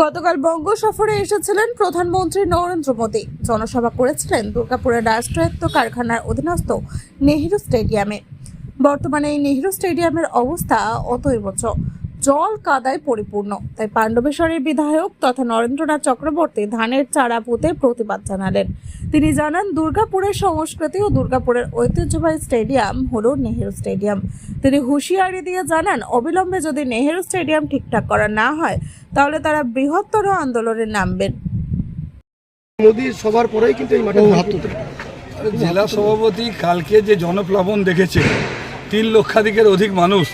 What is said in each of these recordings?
গতকাল বঙ্গ সফরে এসেছিলেন প্রধানমন্ত্রী নরেন্দ্র মোদী। জনসভা করেছিলেন দুর্গাপুরের রাষ্ট্রায়ত্ত কারখানার অধীনস্থ নেহেরু স্টেডিয়ামে। বর্তমানে এই নেহেরু স্টেডিয়ামের অবস্থা অতএবচ জল কাদায় পরিপূর্ণ। তাই পাণ্ডবেশ্বরের বিধায়ক তথা নরেন্দ্রনাথ চক্রবর্তী ধানের চারা পুঁতে প্রতিবাদ জানালেন। তিনি জানান দুর্গাপুরের সংস্কৃতি ও দুর্গাপুরের ঐতিহ্যবাহী স্টেডিয়াম হলো নেহেরু স্টেডিয়াম। তিনি হুঁশিয়ারি দিয়ে জানান অবিলম্বে যদি নেহেরু স্টেডিয়াম ঠিকঠাক করা না হয় তাহলে তারা বৃহত্তর আন্দোলনে নামবেন। মোদির সবার পরেই কিন্তু এই মাঠে জেলা সভাপতি কালকে যে জনপ্লাবন দেখেছে তিন লক্ষাধিকের অধিক মানুষ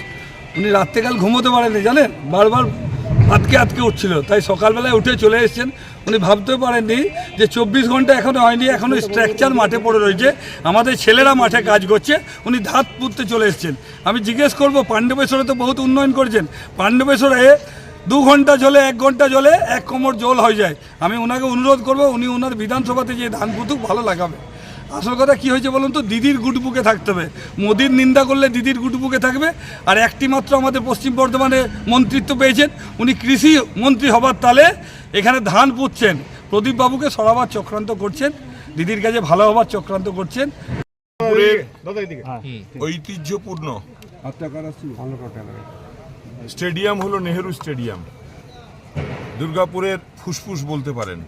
উনি রাত্রেকাল ঘুমোতে পারেননি, জানেন? বারবার আটকে আটকে উঠছিল। তাই সকালবেলায় উঠে চলে এসেছেন। উনি ভাবতে পারেননি যে চব্বিশ ঘণ্টা এখনও হয়নি এখনও স্ট্রাকচার মাঠে পড়ে রয়েছে। আমাদের ছেলেরা মাঠে কাজ করছে, উনি ধাত পুঁততে চলে এসেছেন। আমি জিজ্ঞেস করব, পাণ্ডবেশ্বরে তো বহুত উন্নয়ন করেছেন। পাণ্ডবেশ্বরে দু ঘণ্টা জলে, এক ঘণ্টা জলে এক কোমর জল হয়ে যায়। আমি ওনাকে অনুরোধ করব, উনি ওনার বিধানসভাতে যে ধান পুতুক, ভালো লাগাবে। আসল কথা কি হয়েছে বলুন তো? দিদির গুটবুকে থাকতে হবে। মোদির নিন্দা করলে দিদির গুটবুকে থাকবে। আর একটি মাত্র আমাদের পশ্চিম বর্ধমানে মন্ত্রিত্ব পেয়েছেন। উনি কৃষি মন্ত্রী হবার তালে এখানে ধান পুঁতছেন। প্রদীপবাবুকে সরাবার চক্রান্ত করছেন। দিদির কাছে ভালো হবার চক্রান্ত করছেন। ঐতিহ্যপূর্ণ। স্টেডিয়াম হলো নেহেরু স্টেডিয়াম। দুর্গাপুরের ফুসফুস বলতে পারেন।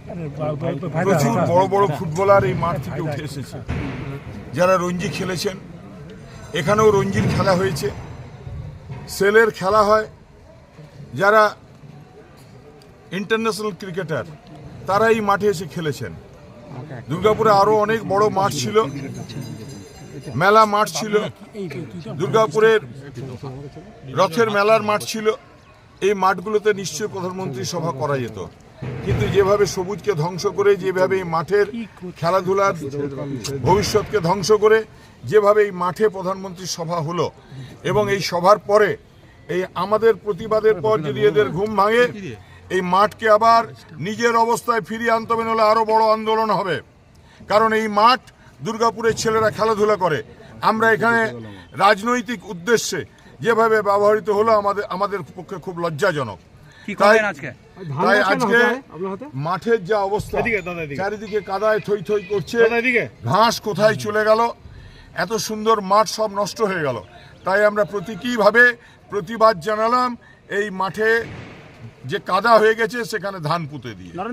প্রচুর বড় বড় ফুটবলার এই মাঠ থেকে উঠে এসেছে। যারা রঞ্জি খেলেছেন এখানেও রঞ্জির খেলা হয়েছে। সেলের খেলা হয়। যারা ইন্টারন্যাশনাল ক্রিকেটার তারা এই মাঠে এসে খেলেছেন। দুর্গাপুরে আরও অনেক বড় মাঠ ছিল। মেলা মাঠ ছিল। দুর্গাপুরের রথের মেলার মাঠ ছিল। এই মাঠগুলোতে নিশ্চয়ই প্রধানমন্ত্রী সভা করা যেত। কিন্তু যেভাবে সবুজকে ধ্বংস করে, যেভাবে এই মাঠের খেলাধুলার ভবিষ্যৎকে ধ্বংস করে, যেভাবে এই মাঠে প্রধানমন্ত্রীর সভা হলো এবং এই সভার পরে এই আমাদের প্রতিবাদের পর যদি এদের ঘুম ভাঙে, এই মাঠকে আবার নিজের অবস্থায় ফিরিয়ে আনতে হবে, নাহলে আরও বড় আন্দোলন হবে। কারণ এই মাঠ দুর্গাপুরের ছেলেরা খেলাধুলা করে। আমরা এখানে রাজনৈতিক উদ্দেশ্যে যেভাবে ব্যবহৃত হলো, আমাদের আমাদের পক্ষে খুব লজ্জাজনক। তাই তাই আজকে মাঠের যা অবস্থা চারিদিকে কাদায় থই থই করছে। ঘাস কোথায় চলে গেল? এত সুন্দর মাঠ সব নষ্ট হয়ে গেল। তাই আমরা প্রতীকীভাবে প্রতিবাদ জানালাম এই মাঠে যে কাদা হয়ে গেছে সেখানে ধান পুঁতে দিয়ে।